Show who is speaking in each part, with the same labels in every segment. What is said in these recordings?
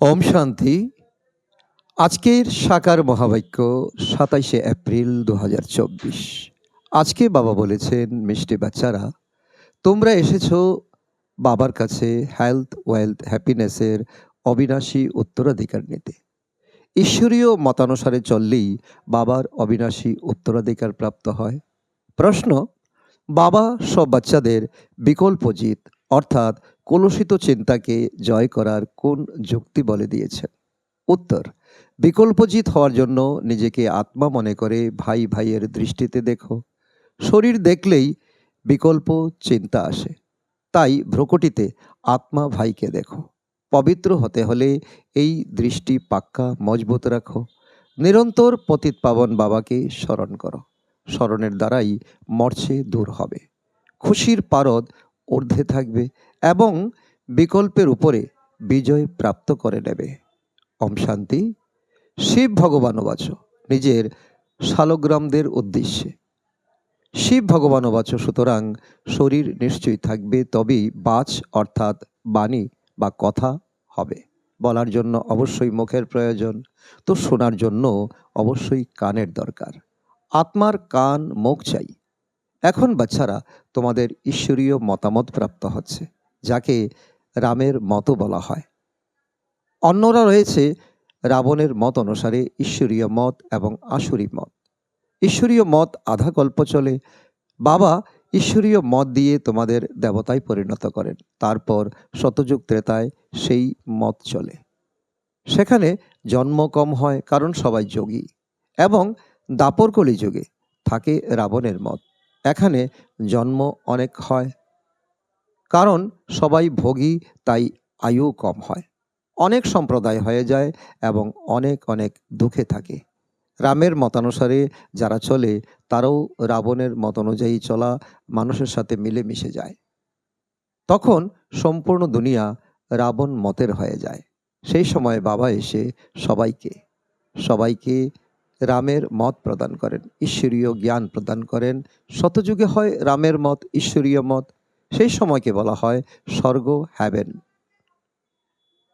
Speaker 1: ওম শান্তি। আজকের সাকার মহাবাক্য সাতাইশে এপ্রিল দু আজকে বাবা বলেছেন, মিষ্টি বাচ্চারা, তোমরা এসেছ বাবার কাছে হেলথ ওয়েলথ হ্যাপিনেসের অবিনাশী উত্তরাধিকার নিতে। ঈশ্বরীয় মতানুসারে চললেই বাবার অবিনাশী উত্তরাধিকার প্রাপ্ত হয়। প্রশ্ন, বাবা সব বাচ্চাদের বিকল্পজিত অর্থাৎ কলুষিত চিন্তাকে জয় করার কোন যুক্তি বলে দিয়েছেন উত্তর বিকল্পজিত হওয়ার জন্য নিজেকে আত্মা মনে করে ভাই ভাইয়ের দৃষ্টিতে দেখো। শরীর দেখলেই বিকল্প চিন্তা আসে। তাই ভ্রুকুটিতে আত্মা ভাইকে দেখো। পবিত্র হতে হলে এই দৃষ্টি পাক্কা, মজবুত রাখো। নিরন্তর পতিত পাবন বাবাকে স্মরণ করো। স্মরণের দ্বারাই মর্চে দূর হবে। খুশির পারদ ঊর্ধ্বে থাকবে। এবং বিকল্পের উপরে বিজয় প্রাপ্ত করে নেবে। ওম শান্তি। শিব ভগবান বাচ, নিজের শালগ্রামদের উদ্দেশ্যে। শিব ভগবান বাচ, সুতরাং শরীর নিশ্চয়ই থাকবে, তবেই বাচ অর্থাৎ বাণী বা কথা হবে। বলার জন্য অবশ্যই মুখের প্রয়োজন, তো শোনার জন্য অবশ্যই কানের দরকার। আত্মার কান, মুখ চাই। এখন বাচ্চারা তোমাদের ঈশ্বরীয় মতামত প্রাপ্ত হচ্ছে। যাকে রামের মতো বলা হয়। অন্যরা রয়েছে রাবণের মত অনুসারে ঈশ্বরীয় মত এবং আসুরি মত। ঈশ্বরীয় মত আধা কল্প চলে, বাবা ঈশ্বরীয় মত দিয়ে তোমাদের দেবতায় পরিণত করেন, তারপর শতযুগ ত্রেতায় সেই মত চলে। সেখানে জন্ম কম হয় কারণ সবাই যোগী এবং দাপরকলি যুগে থাকে রাবণের মত। এখানে জন্ম অনেক হয় কারণ সবাই ভোগী, তাই আয়ু কম হয়। অনেক সম্প্রদায় হয়ে যায় এবং অনেক অনেক দুঃখে থাকে। রামের মতানুসারে যারা চলে, তারাও রাবণের মত অনুযায়ী চলা মানুষের সাথে মিলেমিশে যায়। তখন সম্পূর্ণ দুনিয়া রাবণ মতের হয়ে যায়। সেই সময় বাবা এসে সবাইকে সবাইকে রামের মত প্রদান করেন। ঈশ্বরীয় জ্ঞান প্রদান করেন। শতযুগে হয় রামের মত, ঈশ্বরীয় মত। সেই সময়কে বলা হয় স্বর্গ হ্যাভেন।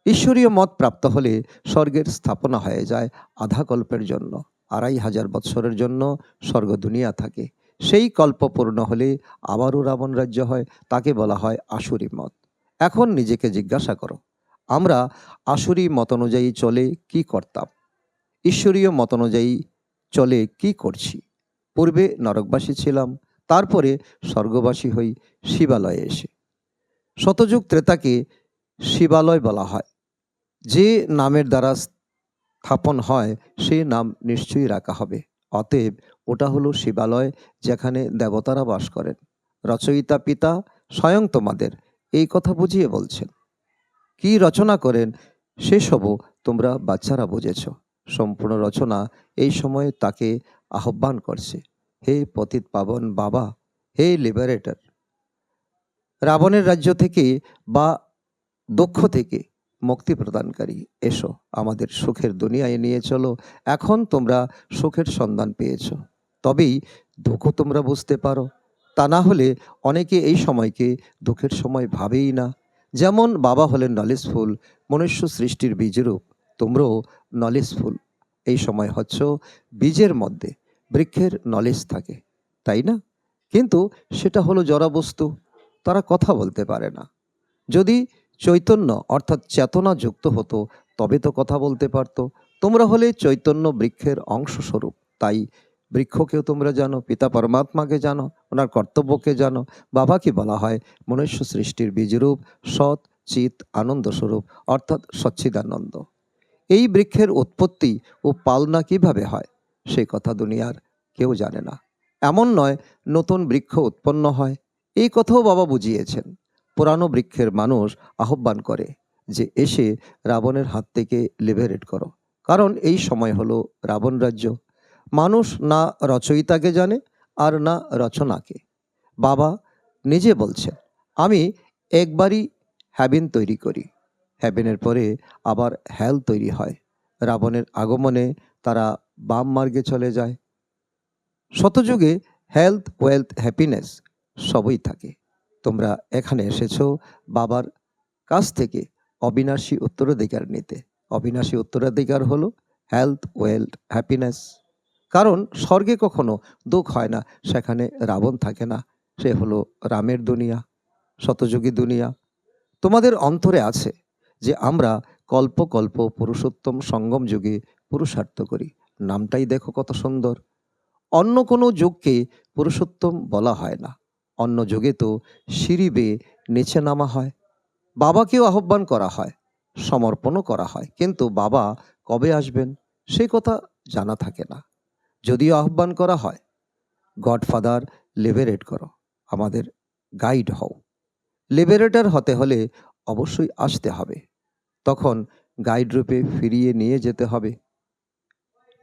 Speaker 1: ঈশ্বরীয় মত প্রাপ্ত হলে স্বর্গের স্থাপনা হয়ে যায় আধা কল্পের জন্য, আড়াই হাজার বৎসরের জন্য স্বর্গ দুনিয়া থাকে। সেই কল্প পূর্ণ হলে আবারও রাবণ রাজ্য হয়, তাকে বলা হয় আসুরি মত। এখন নিজেকে জিজ্ঞাসা করো, আমরা আসুরি মত অনুযায়ী চলে কি করতাম? ঈশ্বরীয় মত অনুযায়ী চলে কি করছি? পূর্বে নরকবাসী ছিলাম তারপরে স্বর্গবাসী হই শিবালয়ে এসে। শতযুগ ত্রেতাকে শিবালয় বলা হয়। যে নামের দ্বারা স্থাপন হয় সেই নাম নিশ্চয়ই রাখা হবে। অতএব ওটা হলো শিবালয়, যেখানে দেবতারা বাস করেন। রচয়িতা পিতা স্বয়ং তোমাদের এই কথা বুঝিয়ে বলছেন। কি রচনা করেন, সেসবও তোমরা বাচ্চারা বুঝেছ। সম্পূর্ণ রচনা এই সময়ে তাকে আহ্বান করছে। হে পতিত পাবন বাবা, হে লিবারেটর রাবণের রাজ্য থেকে বা দক্ষ থেকে মুক্তি প্রদানকারী এসো, আমাদের সুখের দুনিয়ায় নিয়ে চলো, এখন তোমরা সুখের সন্ধান পেয়েছ। তবেই দুঃখ তোমরা বুঝতে পারো, তা না হলে অনেকে এই সময়কে দুঃখের সময় ভাবেই না। যেমন বাবা হলেন নলেজফুল মনুষ্য সৃষ্টির বীজরূপ, তোমরাও নলেজফুল এই সময় হচ্ছ বীজের মধ্যে। বৃক্ষের নলেজ থাকে, তাই না? কিন্তু সেটা হলো জড়াবস্তু, তারা কথা বলতে পারে না। যদি চৈতন্য অর্থাৎ চেতনা যুক্ত হতো, তবে তো কথা বলতে পারতো। তোমরা হলে চৈতন্য বৃক্ষের অংশস্বরূপ, তাই বৃক্ষকেও তোমরা জানো, পিতা পরমাত্মাকে জানো, ওনার কর্তব্যকে জানো। বাবাকে বলা হয় মনুষ্য সৃষ্টির বীজরূপ, সৎ চিত আনন্দ স্বরূপ অর্থাৎ সচ্ছিদানন্দ এই বৃক্ষের উৎপত্তি ও পালনা কীভাবে হয়? সেই কথা দুনিয়ার কেউ জানে না। এমন নয়, নতুন বৃক্ষ উৎপন্ন হয়। এই কথাও বাবা বুঝিয়েছেন। পুরানো বৃক্ষের মানুষ আহ্বান করে যে এসে রাবণের হাত থেকে লিবারেট করো। কারণ এই সময় হলো রাবণ রাজ্য। মানুষ না রচয়িতাকে জানে আর না রচনাকে। বাবা নিজে বলছেন, আমি একবারই হ্যাবিন তৈরি করি। হ্যাবিনের পরে আবার হ্যাল তৈরি হয়। রাবণের আগমনে তারা বাম মার্গে চলে যায়। শতযুগে হেলথ ওয়েলথ হ্যাপিনেস সবই থাকে। তোমরা এখানে এসেছ বাবার কাছ থেকে অবিনাশী উত্তরাধিকার নিতে। অবিনাশী উত্তরাধিকার হলো হেলথ ওয়েলথ হ্যাপিনেস কারণ স্বর্গে কখনো দুঃখ হয় না, সেখানে রাবণ থাকে না। সে হলো রামের দুনিয়া, শতযুগী দুনিয়া। তোমাদের অন্তরে আছে যে আমরা কল্প কল্প পুরুষোত্তম সঙ্গম যুগে পুরুষার্থ করি। নামটাই দেখো কত সুন্দর। অন্য কোনো যুগকে পুরুষোত্তম বলা হয় না। অন্য যুগে তো সিঁড়ি বেয়ে নিচে নামা হয়। বাবাকেও আহ্বান করা হয়, সমর্পণও করা হয়। কিন্তু বাবা কবে আসবেন সে কথা জানা থাকে না। যদিও আহ্বান করা হয়, গডফাদার লিবারেট করো, আমাদের গাইড হও। লিবারেটর হতে হলে অবশ্যই আসতে হবে। তখন গাইড রূপে ফিরিয়ে নিয়ে যেতে হবে।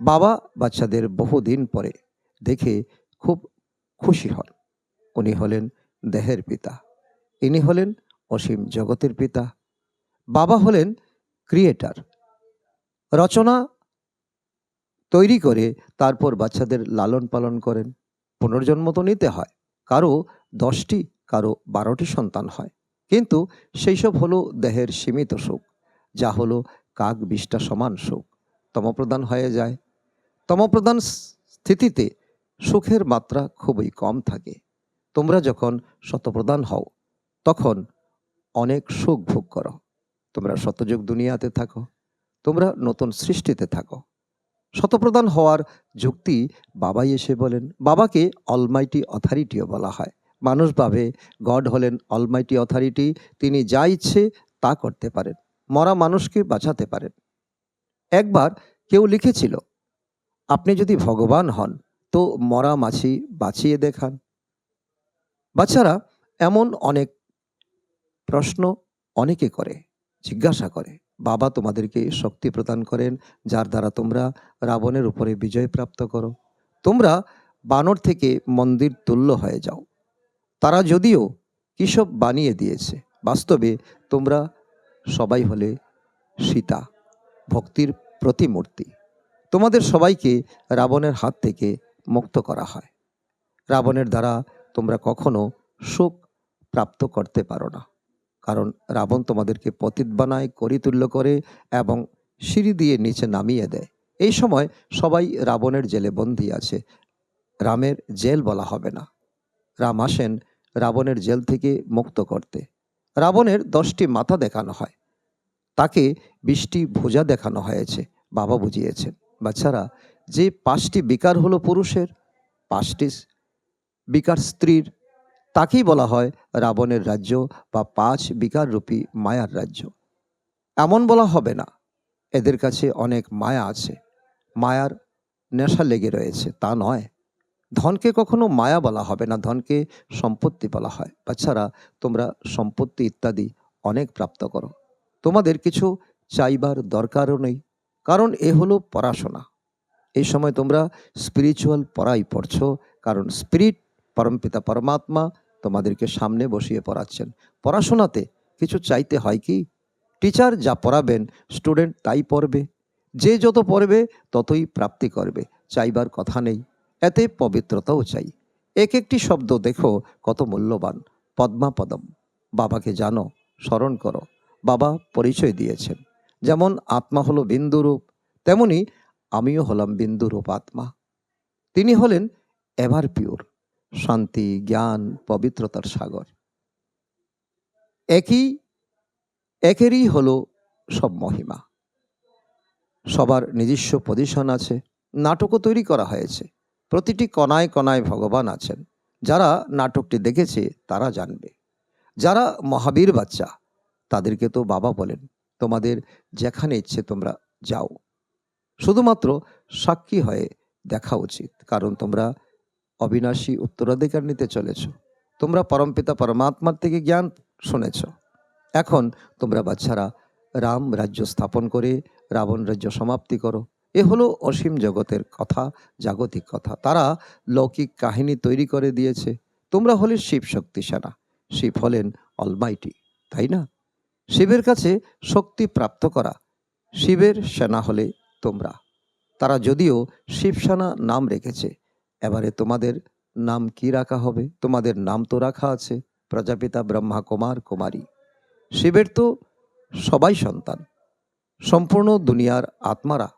Speaker 1: বাবা বাচ্চাদের বহুদিন পরে দেখে খুব খুশি হন। উনি হলেন দেহের পিতা। ইনি হলেন অসীম জগতের পিতা। বাবা হলেন ক্রিয়েটার। রচনা তৈরি করে তারপর বাচ্চাদের লালন পালন করেন। পুনর্জন্ম তো নিতে হয়। কারও দশটি, কারও বারোটি সন্তান হয়। কিন্তু সেই সব হলো দেহের সীমিত সুখ। যা হলো কাক বিষ্টা সমান সুখ। তমপ্রদান হয়ে যায়। তমপ্রদান স্থিতিতে সুখের মাত্রা খুবই কম থাকে। তোমরা যখন শতপ্রদান হও, তখন অনেক সুখ ভোগ করো। তোমরা শতযুগ দুনিয়াতে থাকো, তোমরা নতুন সৃষ্টিতে থাকো। শতপ্রদান হওয়ার যুক্তি বাবাই এসে বলেন, বাবাকে অলমাইটি অথরিটিও বলা হয়। মানুষ ভাবে, গড হলেন অলমাইটি অথরিটি, তিনি যা ইচ্ছে তা করতে পারেন, মরা মানুষকে বাঁচাতে পারেন। একবার কেউ লিখেছিল আপনি যদি ভগবান হন, তো মরা মাছি বাঁচিয়ে দেখান। বাচ্চারা এমন অনেক প্রশ্ন অনেকে করে, জিজ্ঞাসা করে, বাবা, তোমাদেরকে শক্তি প্রদান করেন, যার দ্বারা তোমরা রাবণের উপরে বিজয় প্রাপ্ত করো। তোমরা বানর থেকে মন্দির তুল্য হয়ে যাও। তারা যদিও কিসব বানিয়ে দিয়েছে, বাস্তবে তোমরা সবাই হলে সীতা, ভক্তির প্রতিমূর্তি। তোমাদের সবাইকে রাবণের হাত থেকে মুক্ত করা হয়। রাবণের দ্বারা তোমরা কখনো সুখ প্রাপ্ত করতে পারো না। কারণ রাবণ তোমাদেরকে পতিত বানায় করিতুল্য করে এবং সিঁড়ি দিয়ে নিচে নামিয়ে দেয়। এই সময় সবাই রাবণের জেলে বন্দী আছে। রামের জেল বলা হবে না। রাম আসেন রাবণের জেল থেকে মুক্ত করতে। রাবণের দশটি মাথা দেখানো হয়। তাকে বিশটি ভোজা দেখানো হয়েছে। বাবা বুঝিয়েছেন। বাচ্চারা, যে পাঁচটি বিকার হলো পুরুষের, পাঁচটি বিকার স্ত্রীর, তাকেই বলা হয় রাবণের রাজ্য বা পাঁচ বিকার রূপী মায়ার রাজ্য। এমন বলা হবে না। এদের কাছে অনেক মায়া আছে। মায়ার নেশা লেগে রয়েছে, তা নয়। ধনকে কখনো মায়া বলা হবে না, ধনকে সম্পত্তি বলা হয়। বাচ্চারা, তোমরা সম্পত্তি ইত্যাদি অনেক প্রাপ্ত করো। তোমাদের কিছু চাইবার দরকারও নেই। কারণ এ হলো পড়াশোনা। এই সময় তোমরা স্পিরিচুয়াল পড়াই পড়ছো, কারণ স্পিরিট পরমপিতা পরমাত্মা তোমাদেরকে সামনে বসিয়ে পড়াচ্ছেন। পড়াশোনাতে কিছু চাইতে হয় কি? টিচার যা পড়াবেন স্টুডেন্ট তাই পড়বে। যে যত পড়বে, ততই প্রাপ্তি করবে, চাইবার কথা নেই। এতে পবিত্রতাও চাই। এক একটি শব্দ দেখো, কত মূল্যবান। পদ্মাপদম বাবাকে জানো, স্মরণ করো। বাবা পরিচয় দিয়েছেন। যেমন আত্মা হলো বিন্দুরূপ, তেমনি আমিও হলাম বিন্দুরূপ আত্মা। তিনি হলেন এভার পিওর, শান্তি, জ্ঞান, পবিত্রতার সাগর। একই, একেরই হলো সব মহিমা। সবার নিজস্ব পজিশন আছে, নাটকও তৈরি করা হয়েছে। প্রতিটি কণায় কণায় ভগবান আছেন। যারা নাটকটি দেখেছে, তারা জানবে। যারা মহাবীর বাচ্চা, তাদেরকে তো বাবা বলেন। তোমাদের যেখানে ইচ্ছে তোমরা যাও। শুধুমাত্র সাক্ষী হয়ে দেখা উচিত, কারণ তোমরা অবিনাশী উত্তরাধিকার নিতে চলেছ। তোমরা পরমপিতা পরমাত্মার থেকে জ্ঞান শুনেছ। এখন তোমরা বাচ্চারা রাম রাজ্য স্থাপন করে, রাবণ রাজ্য সমাপ্তি করো। এ হলো অসীম জগতের কথা, জাগতিক কথা। তারা লৌকিক কাহিনী তৈরি করে দিয়েছে। তোমরা হলে শিব শক্তি সেনা শিব হলেন অলমাইটি তাই না? শিবের কাছে শক্তি প্রাপ্ত করা। শিবের সেনা হলে তোমরা। তারা যদিও শিবসেনা নাম রেখেছে, এবারে তোমাদের নাম কি রাখা হবে? তোমাদের নাম তো রাখা আছে, প্রজাপিতা, ব্রহ্মা, কুমার, কুমারী। শিবের তো সবাই সন্তান। সম্পূর্ণ দুনিয়ার আত্মারা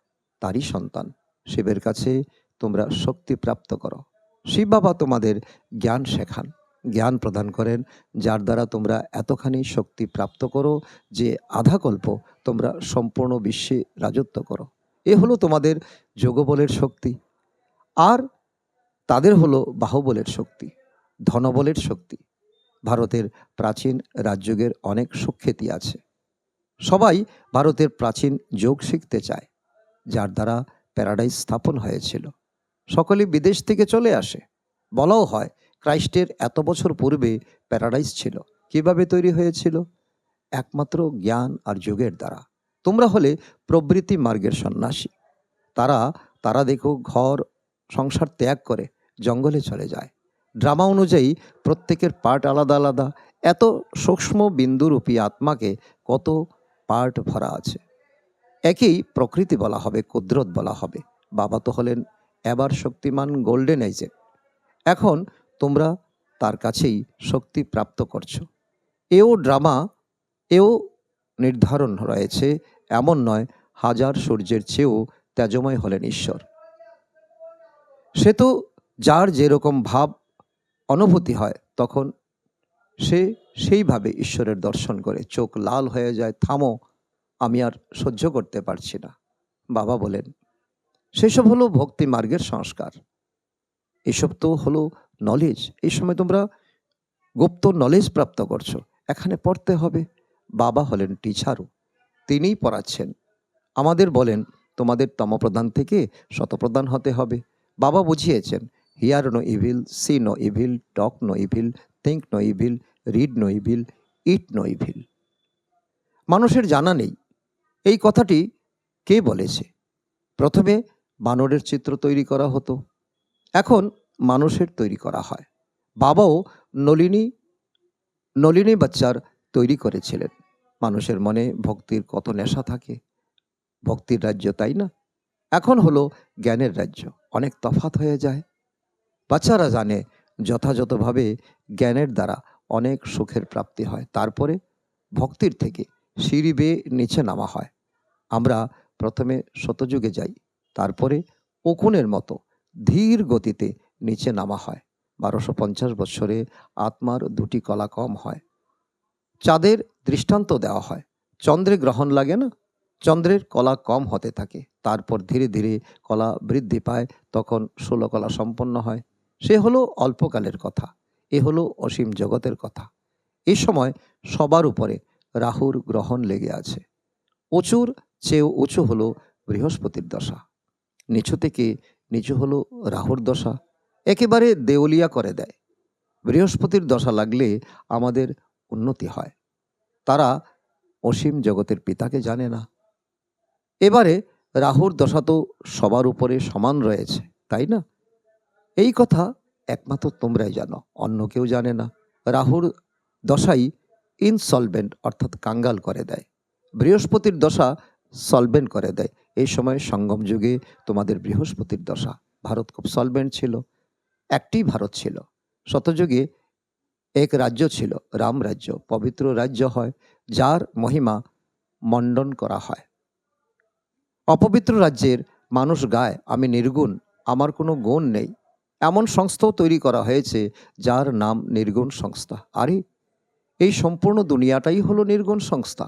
Speaker 1: তারই সন্তান। শিবের কাছে তোমরা শক্তি প্রাপ্ত করো। শিব বাবা তোমাদের জ্ঞান শেখান। জ্ঞান প্রদান করেন, যার দ্বারা তোমরা এতখানি শক্তি প্রাপ্ত করো যে আধাকল্প তোমরা সম্পূর্ণ বিশ্বে রাজত্ব করো। এ হলো তোমাদের যোগবলের শক্তি। আর তাদের হলো বাহুবলের শক্তি, ধনবলের শক্তি। ভারতের প্রাচীন রাজযোগের অনেক সুখ্যাতি আছে। সবাই ভারতের প্রাচীন যোগ শিখতে চায়, যার দ্বারা প্যারাডাইস স্থাপন হয়েছিল। সকলে বিদেশ থেকে চলে আসে। বলাও হয় ক্রাইস্টের এত বছর পূর্বে প্যারাডাইস ছিল। কীভাবে তৈরি হয়েছিল? একমাত্র জ্ঞান আর যোগের দ্বারা। তোমরা হলে প্রবৃত্তি মার্গের সন্ন্যাসী। তারা তারা দেখো ঘর, সংসার ত্যাগ করে, জঙ্গলে চলে যায়। ড্রামা অনুযায়ী প্রত্যেকের পার্ট আলাদা আলাদা। এত সূক্ষ্ম বিন্দুরূপী আত্মাকে কত পার্ট ভরা আছে। একেই প্রকৃতি বলা হবে, কুদরত বলা হবে। বাবা তো হলেন এবার শক্তিমান গোল্ডেন এজে এখন তোমরা তার কাছেই শক্তি প্রাপ্ত করছ। এও ড্রামা, এও নির্ধারণ রয়েছে, এমন নয়, হাজার সূর্যের চেয়েও তেজময় হলেন ঈশ্বর। সে তো যার যেরকম ভাব অনুভূতি হয়, তখন সে সেইভাবে ঈশ্বরের দর্শন করে। চোখ লাল হয়ে যায়, থামো, আমি আর সহ্য করতে পারছি না। বাবা বলেন, সেসব হলো ভক্তি মার্গের সংস্কার। এসব তো হলো নলেজ এই সময় তোমরা গুপ্ত নলেজ প্রাপ্ত করছ। এখানে পড়তে হবে, বাবা হলেন টিচারও তিনিই পড়াচ্ছেন। আমাদের বলেন, তোমাদের তমপ্রধান থেকে শতপ্রধান হতে হবে। বাবা বুঝিয়েছেন, hear no evil, see no evil, talk no evil think no evil, read no evil, eat no evil. মানুষের জানা নেই, এই কথাটি কে বলেছে? প্রথমে বানরের চিত্র তৈরি করা হতো। এখন মানুষের তৈরি করা হয়। বাবাও নলিনী নলিনী বাচ্চার তৈরি করেছিলেন। মানুষের মনে ভক্তির কত নেশা থাকে। ভক্তির রাজ্য তাই না? এখন হলো জ্ঞানের রাজ্য। অনেক তফাত হয়ে যায়। বাচ্চারা জানে যথাযথভাবে জ্ঞানের দ্বারা অনেক সুখের প্রাপ্তি হয়। তারপরে ভক্তির থেকে সিঁড়ি বেয়ে নিচে নামা হয়। আমরা প্রথমে শতযুগে যাই। তারপরে উকুনের মতো ধীর গতিতে নিচে নামা হয়। বারোশো পঞ্চাশ বৎসরে আত্মার দুটি কলা কম হয়। চাঁদের দৃষ্টান্ত দেওয়া হয়। চন্দ্রে গ্রহণ লাগে না? চন্দ্রের কলা কম হতে থাকে। তারপর ধীরে ধীরে কলা বৃদ্ধি পায়, তখন ষোলো কলা সম্পন্ন হয়। সে হলো অল্পকালের কথা। এ হলো অসীম জগতের কথা। এ সময় সবার উপরে রাহুর গ্রহণ লেগে আছে। উঁচুর চেয়েও উঁচু হলো বৃহস্পতির দশা। নিচু থেকে নিচু হলো রাহুর দশা। একেবারে দেউলিয়া করে দেয়। বৃহস্পতির দশা লাগলে আমাদের উন্নতি হয়। তারা অসীম জগতের পিতাকে জানে না। এবারে রাহুর দশা তো সবার উপরে সমান রয়েছে, তাই না? এই কথা একমাত্র তোমরাই জানো, অন্য কেউ জানে না। রাহুর দশাই ইনসলভেন্ট অর্থাৎ কাঙ্গাল করে দেয়। বৃহস্পতির দশা সলভেন্ট করে দেয়। এই সময় সঙ্গম যুগে তোমাদের বৃহস্পতির দশা। ভারত খুব সলভেন্ট ছিল। একটি ভারত ছিল। শতযুগে এক রাজ্য ছিল, রাম রাজ্য, পবিত্র রাজ্য হয়, যার মহিমা মণ্ডন করা হয়। অপবিত্র রাজ্যের মানুষ গায়, আমি নির্গুণ, আমার কোনো গুণ নেই। এমন সংস্থাও তৈরি করা হয়েছে, যার নাম নির্গুণ সংস্থা। আরে, এই সম্পূর্ণ দুনিয়াটাই হলো নির্গুণ সংস্থা।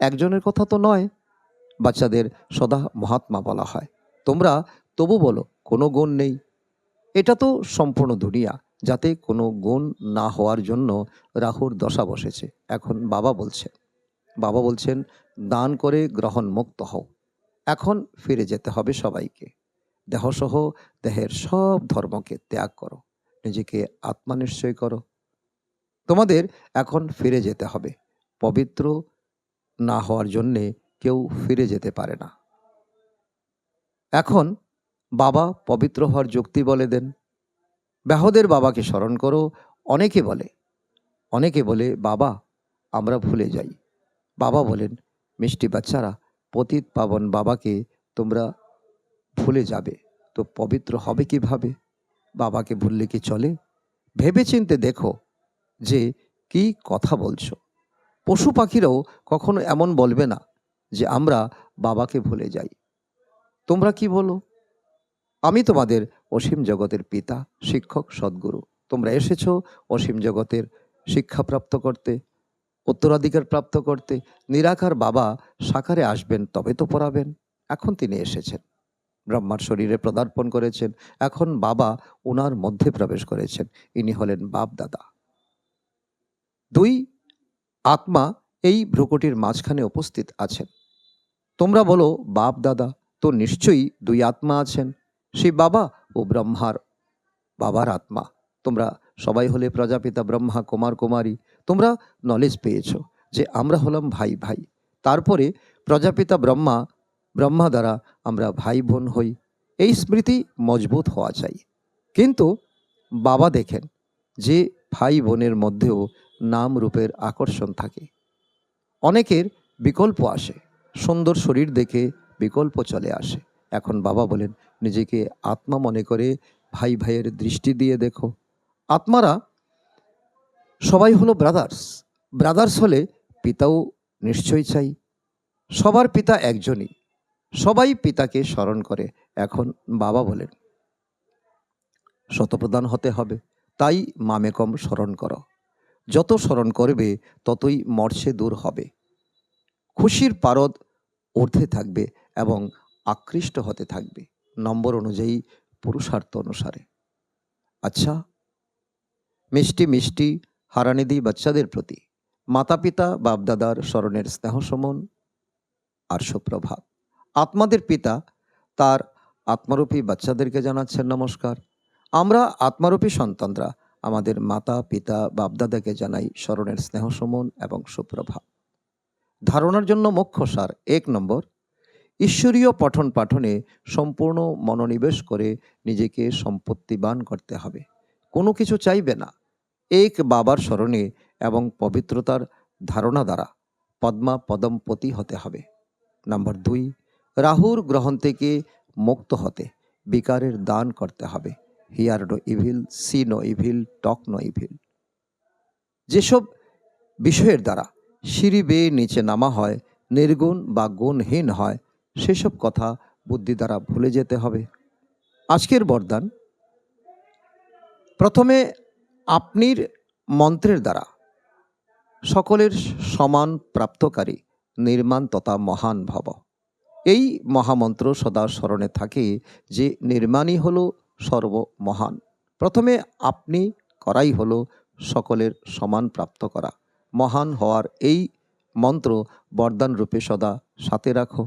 Speaker 1: একজনের কথা তো নয়, বাচ্চাদের সদা মহাত্মা বলা হয়। তোমরা তবু বলো, কোনো গুণ নেই। এটা তো সম্পূর্ণ দুনিয়া, যাতে কোনো গুণ না হওয়ার জন্য রাহুর দশা বসেছে। এখন বাবা বলছেন বাবা বলছেন, দান করে গ্রহণ মুক্ত হও। এখন ফিরে যেতে হবে সবাইকে। দেহসহ দেহের সব ধর্মকে ত্যাগ করো। নিজেকে আত্মা নিশ্চয় করো। তোমাদের এখন ফিরে যেতে হবে। পবিত্র না হওয়ার জন্যে কেউ ফিরে যেতে পারে না। এখন বাবা পবিত্র হওয়ার যুক্তি বলে দেন। ব্যাহদের বাবাকে স্মরণ করো, অনেকে বলে অনেকে বলে, বাবা, আমরা ভুলে যাই। বাবা বলেন, মিষ্টি বাচ্চারা, পতিত পাবন বাবাকে তোমরা ভুলে যাবে, তো পবিত্র হবে কীভাবে? বাবাকে ভুললে কি চলে? ভেবে চিনতে দেখো যে কি কথা বলছো। পশু পাখিরাও কখনো এমন বলবে না যে, আমরা বাবাকে ভুলে যাই। তোমরা কি বলো? আমি তোমাদের অসীম জগতের পিতা, শিক্ষক, সদ্গুরু। তোমরা এসেছ অসীম জগতের শিক্ষা প্রাপ্ত করতে, উত্তরাধিকার প্রাপ্ত করতে। নিরাকার বাবা সাকারে আসবেন, তবে তো পড়াবেন। এখন তিনি এসেছেন। ব্রহ্মার শরীরে পদার্পণ করেছেন। এখন বাবা ওনার মধ্যে প্রবেশ করেছেন। ইনি হলেন বাপ দাদা দুই, আত্মা এই ভ্রুকুটির মাঝখানে উপস্থিত আছেন। তোমরা বলো বাপ দাদা তো নিশ্চয়ই দুই আত্মা আছেন? সেই বাবা ও ব্রহ্মার, বাবার আত্মা। তোমরা সবাই হলে প্রজাপিতা ব্রহ্মা, কুমার, কুমারী। তোমরা নলেজ পেয়েছ যে আমরা হলাম ভাই ভাই। তারপরে প্রজাপিতা ব্রহ্মা ব্রহ্মা দ্বারা আমরা ভাই, বোন হই। এই স্মৃতি মজবুত হওয়া চাই। কিন্তু বাবা দেখেন যে ভাই, বোনের মধ্যেও নাম রূপের আকর্ষণ থাকে। অনেকের বিকল্প আসে। সুন্দর শরীর দেখে বিকল্প চলে আসে। এখন বাবা বলেন নিজেকে আত্মা মনে করে ভাই ভাইয়ের দৃষ্টি দিয়ে দেখো। আত্মারা সবাই হলো ব্রাদার্স ব্রাদার্স হলে পিতাও নিশ্চয়ই চাই। সবার পিতা একজনই। সবাই পিতাকে স্মরণ করে, এখন বাবা বলেন। শতপ্রদান হতে হবে, তাই মামেকম স্মরণ করো। যত স্মরণ করবে, ততই মর্ষে দূর হবে। খুশির পারদ ঊর্ধ্বে থাকবে এবং আকৃষ্ট হতে থাকবে। নম্বর অনুযায়ী পুরুষার্থ অনুসারে। আচ্ছা মিষ্টি মিষ্টি হারানিধি বাচ্চাদের প্রতি মাতা পিতা বাপদাদার স্মরণের স্নেহ সমন আর সুপ্রভাত। আত্মাদের পিতা তার আত্মারূপী বাচ্চাদেরকে জানাচ্ছেন নমস্কার। আমরা আত্মারূপী সন্তানরা আমাদের মাতা, পিতা, বাপদাদাকে জানাই স্মরণের স্নেহ সমন এবং সুপ্রভাত। ধারণার জন্য মুখ্য সার এক নম্বর ঈশ্বরীয় পঠন পাঠনে সম্পূর্ণ মনোনিবেশ করে নিজেকে সম্পত্তিবান করতে হবে। কোনো কিছু চাইবে না। এক বাবার স্মরণে এবং পবিত্রতার ধারণা দ্বারা পদ্মা পদমপতি হতে হবে। নাম্বার দুই, রাহুর গ্রহণ থেকে মুক্ত হতে বিকারের দান করতে হবে। Hear no evil, see no evil, talk no evil. যেসব বিষয়ের দ্বারা সিঁড়ি বেয়ে নিচে নামা হয়, নির্গুণ বা গুণহীন হয় সেসব কথা বুদ্ধি দ্বারা ভুলে যেতে হবে। আজকের বরদান, প্রথমে আপনির মন্ত্রের দ্বারা সকলের সমান প্রাপ্তকারী নির্মাণ তথা মহান ভব। এই মহামন্ত্র সদা স্মরণে থাকে যে নির্মাণই হলো সর্বমহান। প্রথমে আপনি করাই হলো সকলের সমান প্রাপ্ত করা। মহান হওয়ার এই মন্ত্র বরদান রূপে সদা সাথে রাখো।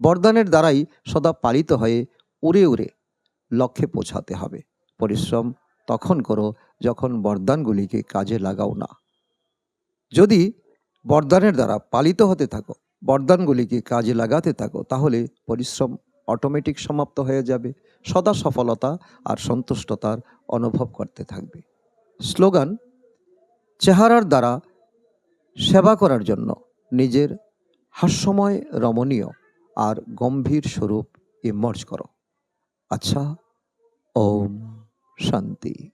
Speaker 1: বরদানের দ্বারাই সদা পালিত হয়ে উড়ে উড়ে লক্ষ্যে পৌঁছাতে হবে। পরিশ্রম তখন করো যখন বরদানগুলিকে কাজে লাগাও না। যদি বরদানের দ্বারা পালিত হতে থাকো, বরদানগুলিকে কাজে লাগাতে থাকো, তাহলে পরিশ্রম অটোমেটিক সমাপ্ত হয়ে যাবে। সদা সফলতা আর সন্তুষ্টতার অনুভব করতে থাকবে। স্লোগান, চেহারার দ্বারা সেবা করার জন্য নিজের হাস্যময় রমণীয় আর গম্ভীর স্বরূপ ইমর্জ করো। আচ্ছা ওম শান্তি।